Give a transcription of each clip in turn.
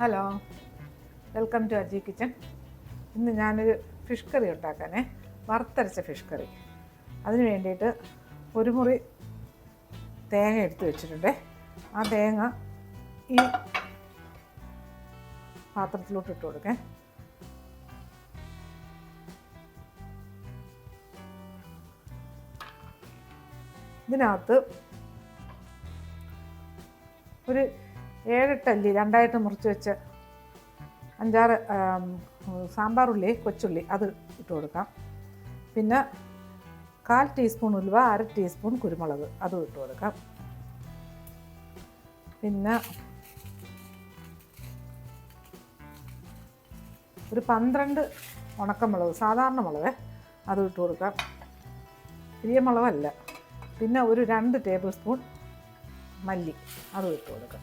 Hello. Welcome to Aji kitchen. ഇന്ന് ഞാനൊരു fish curry ഉണ്ടാക്കാനേ. വറുത്തരച്ച ഫിഷ് കറി. അതിന് വേണ്ടിയിട്ട് ഒരു മുറി തേങ്ങ എടുത്തു വെച്ചിട്ടുണ്ട്. ആ തേങ്ങ ഈ പാത്രത്തിലോട്ട് ഇട്ട് കൊടുക്കേ. ഇതിനകത്ത് ഒരു ഏഴെട്ടല്ലി? രണ്ടായിട്ട് മുറിച്ച് വെച്ച്. അഞ്ചാറ് സാമ്പാറുള്ളി കൊച്ചുള്ളി. അത് ഇട്ട് കൊടുക്കാം. പിന്നെ കാൽ ടീസ്പൂൺ ഉലുവ അര ടീസ്പൂൺ കുരുമുളക്. അതും ഇട്ട് കൊടുക്കാം. പിന്നെ ഒരു പന്ത്രണ്ട് ഉണക്കമുളക് സാധാരണ മുളക് അതും ഇട്ട് കൊടുക്കാം. വലിയ മുളകല്ല. പിന്നെ ഒരു രണ്ട് ടേബിൾ സ്പൂൺ മല്ലി അതും ഇട്ട് കൊടുക്കാം.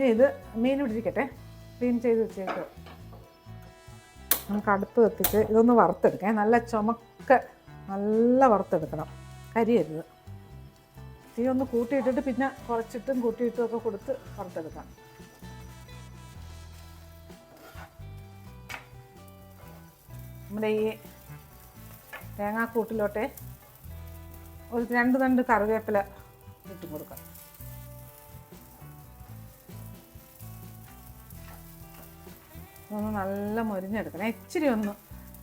ഇനി ഇത് മീൻ പിടിച്ചിരിക്കട്ടെ. ക്ലീൻ ചെയ്ത് വെച്ചേക്ക്. നമുക്ക് അടുപ്പ് കത്തിച്ച് ഇതൊന്ന് വറുത്തെടുക്കാം. നല്ല ചുമക്ക നല്ല വറുത്തെടുക്കണം. കരിയരുത്. തീ ഒന്ന് കൂട്ടിയിട്ടിട്ട് പിന്നെ കുറച്ചിട്ടും കൂട്ടിയിട്ടും ഒക്കെ കൊടുത്ത് വറുത്തെടുക്കാം. നമ്മുടെ ഈ തേങ്ങാക്കൂട്ടിലോട്ടെ ഒരു രണ്ട് രണ്ട് കറിവേപ്പില ഇട്ട് കൊടുക്കാം. ഒന്ന് നല്ല മൊരിഞ്ഞെടുക്കണം. ഇച്ചിരി ഒന്ന്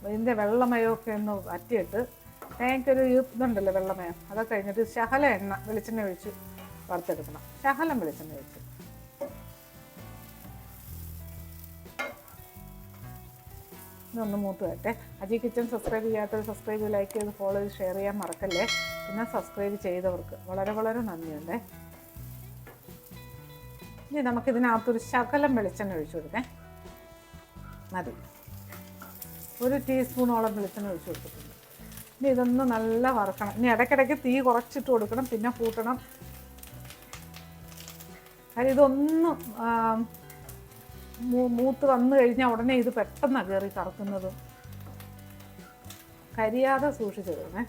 ഇതിന്റെ വെള്ളമയമൊക്കെ ഒന്ന് വറ്റിയിട്ട് തേങ്ങയ്ക്കൊരു ഇതുണ്ടല്ലോ വെള്ളമയം അതൊക്കെ കഴിഞ്ഞിട്ട് ശകല എണ്ണ വെളിച്ചെണ്ണ ഒഴിച്ച് വറുത്തെടുക്കണം. ശകലം വെളിച്ചെണ്ണ ഒഴിച്ച്. ഇതൊന്ന് മൂത്ത് വരട്ടെ. അജി കിച്ചൺ സബ്സ്ക്രൈബ് ചെയ്യാത്തവർ സബ്സ്ക്രൈബ് ലൈക്ക് ചെയ്ത് ഫോളോ ചെയ്ത് ഷെയർ ചെയ്യാൻ മറക്കല്ലേ. പിന്നെ സബ്സ്ക്രൈബ് ചെയ്തവർക്ക് വളരെ വളരെ നന്ദിയുണ്ടേ. ഇനി നമുക്കിതിനകത്തൊരു ശകലം വെളിച്ചെണ്ണ ഒഴിച്ചു കൊടുക്കേ. മതി. ഒരു ടീസ്പൂണോളം വെളിച്ചെണ്ണ ഒഴിച്ച് കൊടുത്തിട്ടുണ്ട്. ഇനി ഇതൊന്ന് നല്ല വറക്കണം. ഇനി ഇടയ്ക്കിടയ്ക്ക് തീ കുറച്ചിട്ട് കൊടുക്കണം പിന്നെ കൂട്ടണം. കാര്യം ഇതൊന്ന് മൂത്ത് വന്നു കഴിഞ്ഞാൽ ഉടനെ ഇത് പെട്ടെന്ന് കയറി കറക്കുന്നതും. കരിയാതെ സൂക്ഷിച്ചിടണേ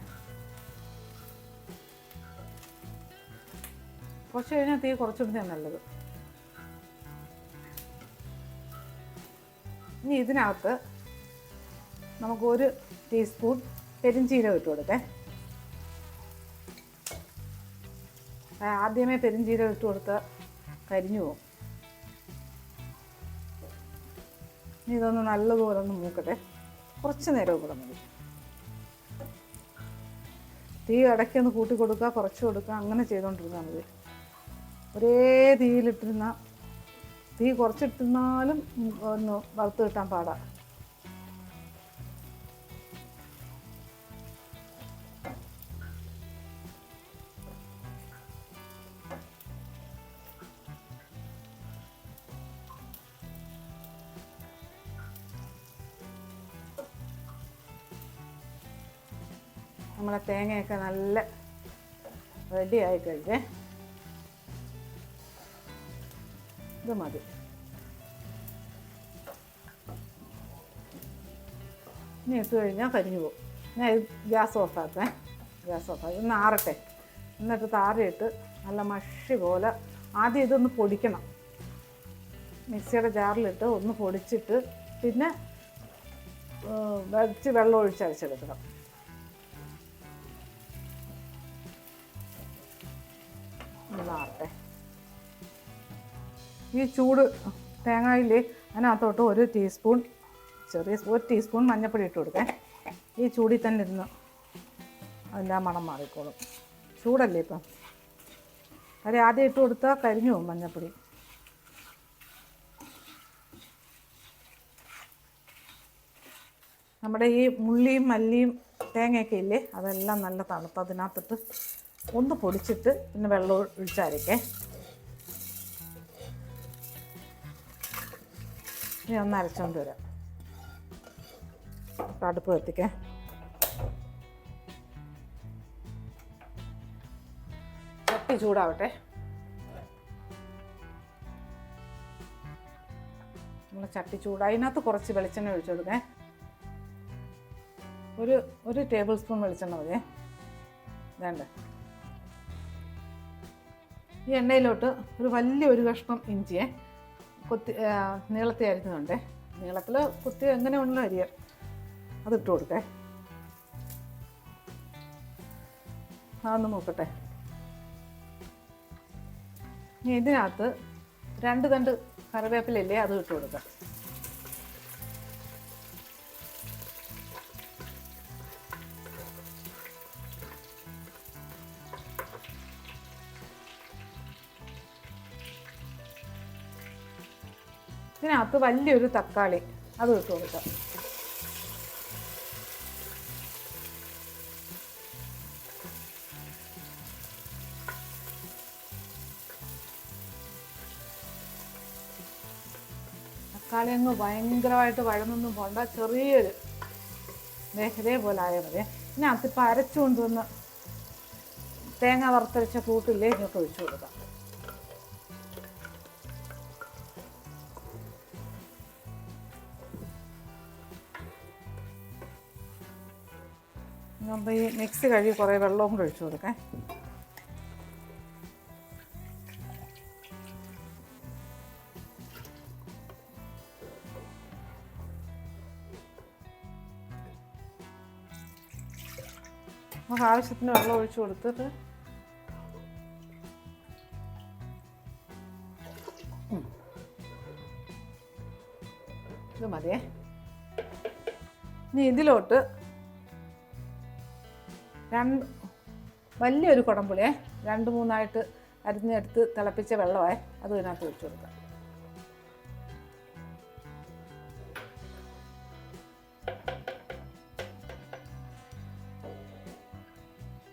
കുറച്ച് കഴിഞ്ഞാൽ തീ കുറച്ചിടുന്നതാണ് നല്ലത്. ഇനി ഇതിനകത്ത് നമുക്ക് ഒരു ടീസ്പൂൺ പെരിഞ്ചീരകം ഇട്ട് കൊടുക്കേ. ആദ്യമേ പെരിഞ്ചീരകം ഇട്ട് കൊടുത്ത് കരിഞ്ഞു പോകും. ഇനി ഇതൊന്ന് നല്ലതുപോലെ ഒന്ന് മൂക്കട്ടെ. കുറച്ച് നേരം കൂടെ മതി. തീ ഇടയ്ക്കൊന്ന് കൂട്ടി കൊടുക്കുക കുറച്ച് കൊടുക്കുക അങ്ങനെ ചെയ്തുകൊണ്ടിരുന്നാൽ മതി. ഒരേ തീയിലിട്ടിരുന്ന തീ കുറച്ചിട്ടിരുന്നാലും ഒന്ന് വറുത്ത് കിട്ടാൻ പാടാണ് നമ്മളെ തേങ്ങയൊക്കെ നല്ല റെഡി ആയി കഴിഞ്ഞേ ഇത് മതി. ഇനി ഇട്ട് കഴിഞ്ഞാൽ കരിഞ്ഞു പോകും. ഞാൻ ഗ്യാസ് ഓഫാക്കേ ഗ്യാസ് ഓഫാക്കി ഒന്ന് ആറട്ടെ. എന്നിട്ട് താറിയിട്ട് നല്ല മഷി പോലെ ആദ്യം ഇതൊന്ന് പൊടിക്കണം. മിക്സിയുടെ ജാറിലിട്ട് ഒന്ന് പൊടിച്ചിട്ട് പിന്നെ വെച്ച് വെള്ളം ഒഴിച്ച് അരച്ചെടുക്കണം. ഒന്നാറട്ടെ ഈ ചൂട് തേങ്ങയില്ലേ അതിനകത്തോട്ട് ഒരു ടീസ്പൂൺ ചെറിയ ഒരു ടീസ്പൂൺ മഞ്ഞൾപ്പൊടി ഇട്ട് കൊടുക്കേ. ഈ ചൂടിൽ തന്നെ ഇരുന്ന് അതിന്റെ ആ മണം മാറിക്കോളും. ചൂടല്ലേ ഇപ്പം? കാര്യം ആദ്യം ഇട്ട് കൊടുത്താൽ കരിഞ്ഞു പോകും മഞ്ഞൾപ്പൊടി നമ്മുടെ ഈ മുള്ളിയും മല്ലിയും തേങ്ങയൊക്കെ ഇല്ലേ അതെല്ലാം നല്ല തണുത്ത് അതിനകത്തിട്ട് ഒന്ന് പൊടിച്ചിട്ട് പിന്നെ വെള്ളം ഒഴിച്ചരയ്ക്കേ ഇനി ഒന്ന് അരച്ചോണ്ട് വരാം. അടുപ്പ് കത്തിക്കേ. ചട്ടി ചൂടാവട്ടെ. നമ്മൾ ചട്ടി ചൂട്. അതിനകത്ത് കുറച്ച് വെളിച്ചെണ്ണ ഒഴിച്ചു കൊടുക്കേ. ഒരു ഒരു ടേബിൾ സ്പൂൺ വെളിച്ചെണ്ണ മതിയേ വേണ്ട ഈ എണ്ണയിലോട്ട് ഒരു വലിയ ഒരു കഷ്ണം ഇഞ്ചിയെ കൊത്തി നീളത്തി അരിഞ്ഞുണ്ട് നീളത്തിൽ കുത്തി എങ്ങനെ ഉണ്ടോ അരിയ. അതിട്ട് കൊടുക്കേ അതൊന്ന് നോക്കട്ടെ ഇനി ഇതിനകത്ത് രണ്ട് തണ്ട് കറിവേപ്പിലല്ലേ അത് ഇട്ട് കൊടുക്കാം. ഇതിനകത്ത് വലിയൊരു തക്കാളി. അത് ഇട്ട് കൊടുക്കാം. തക്കാളി അങ്ങ് ഭയങ്കരമായിട്ട് വഴന്നൊന്നും പോണ്ട. ചെറിയൊരു മേഖലയെ പോലെ ആയാൽ മതി. ഇതിനകത്ത് ഇപ്പം അരച്ചുകൊണ്ടുവന്ന് തേങ്ങ വറുത്തരച്ച കൂട്ടില്ലേ ഇങ്ങോട്ട് ഒഴിച്ചു കൊടുക്കാം. നമ്മൾ ഈ മിക്സി കഴുകി കുറേ വെള്ളവും കൂടെ ഒഴിച്ചു കൊടുക്കാം നമുക്ക് ആവശ്യത്തിന് വെള്ളം ഒഴിച്ചു കൊടുത്തിട്ട്. ഇത് മതിയേ ഇനി ഇതിലോട്ട് രണ്ട് വലിയൊരു കുടംപുളിയെ രണ്ട് മൂന്നായിട്ട് അരിഞ്ഞെടുത്ത് തിളപ്പിച്ച വെള്ളമേ അത് ഇതിനകത്ത് ഒഴിച്ചു കൊടുക്കാം.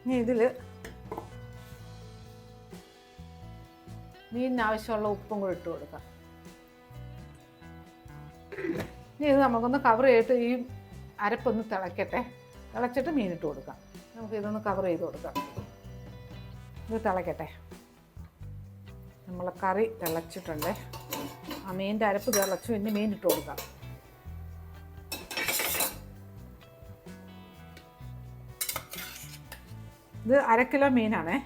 ഇനി ഇതിൽ മീനിന് ആവശ്യമുള്ള ഉപ്പും കൂടി ഇട്ട് കൊടുക്കാം. ഇനി ഇത് നമുക്കൊന്ന് കവർ ചെയ്തിട്ട് ഈ അരപ്പൊന്ന് തിളയ്ക്കട്ടെ തിളച്ചിട്ട് മീനിട്ട് കൊടുക്കാം. നമുക്ക് ഇതൊന്ന് കവർ ചെയ്ത് കൊടുക്കാം. ഇത് തിളയ്ക്കട്ടെ നമ്മൾ കറി തിളച്ചിട്ടുണ്ട്. ആ മീനിന്റെ അരപ്പ് തിളച്ചു ഇനി മീൻ ഇട്ട് കൊടുക്കാം. ഇത് അര കിലോ മീനാണേ.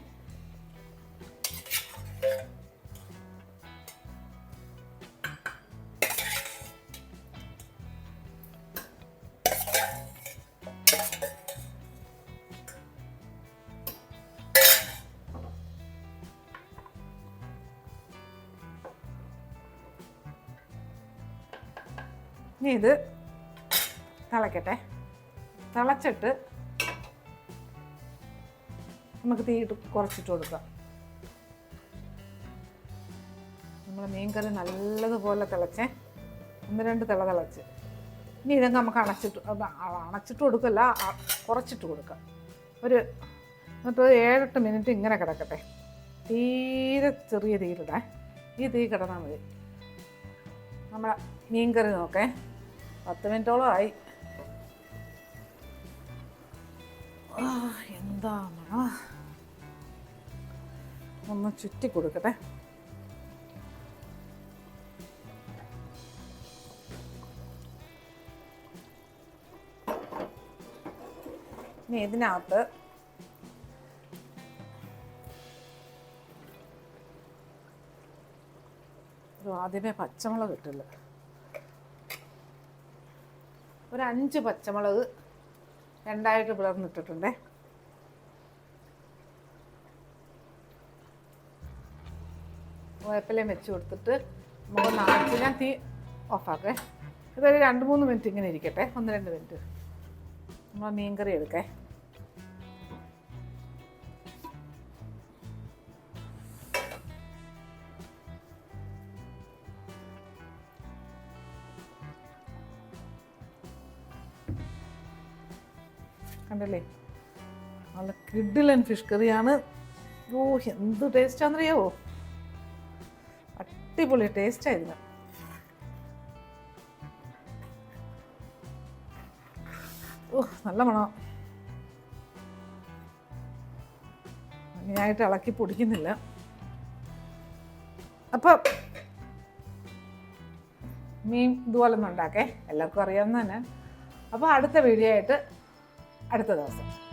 ഇനി ഇത് തിളക്കട്ടെ. തിളച്ചിട്ട് നമുക്ക് തീയിട്ട് കുറച്ചിട്ട് കൊടുക്കാം. നമ്മൾ മീൻകറി നല്ലതുപോലെ തിളച്ചേ. ഒന്ന് രണ്ട് തിള തിളച്ച്. ഇനി ഇതൊക്കെ നമുക്ക് അണച്ചിട്ട് അണച്ചിട്ട് കൊടുക്കല്ല കുറച്ചിട്ട് കൊടുക്കാം. ഒരു എന്നിട്ട് ഏഴെട്ട് മിനിറ്റ് ഇങ്ങനെ കിടക്കട്ടെ. തീരെ ചെറിയ തീയിലിടാൻ ഈ തീ കിടന്നാൽ മതി. നമ്മളെ മീൻകറി നോക്കേ. പത്ത് മിനിറ്റോളം ആയി എന്താ ഒന്ന് ചുറ്റി കൊടുക്കട്ടെ. ഇനി ഇതിനകത്ത് ആദ്യമേ പച്ചമുളക് ഇട്ടില്ല. ഒരു അഞ്ച് പച്ചമുളക് രണ്ടായിട്ട് പിളർന്നിട്ടിട്ടുണ്ടേ. വേപ്പിലയും വെച്ച് കൊടുത്തിട്ട് നമുക്ക് നാച്ച് ഞാൻ തീ ഓഫാക്കേ. ഇതൊരു രണ്ട് മൂന്ന് മിനിറ്റ് ഇങ്ങനെ ഇരിക്കട്ടെ. ഒന്ന് രണ്ട് മിനിറ്റ്. നമ്മൾ മീൻകറി എടുക്കേ. കണ്ടല്ലേ? നല്ല കിഡിലൻ ഫിഷ് കറിയാണ് ഓ എന്ത് ടേസ്റ്റാണെന്നറിയാവോ അടിപൊളി ടേസ്റ്റായിരുന്നു ഓ നല്ല മണം. ഭംഗിയായിട്ട് ഇളക്കി പൊടിക്കുന്നില്ല. അപ്പോൾ മീൻ ഇതുപോലെ ഒന്നും ഉണ്ടാക്കേ. എല്ലാവർക്കും അറിയാവുന്ന തന്നെ അപ്പോൾ അടുത്ത വീഡിയോ ആയിട്ട് ortodoxas.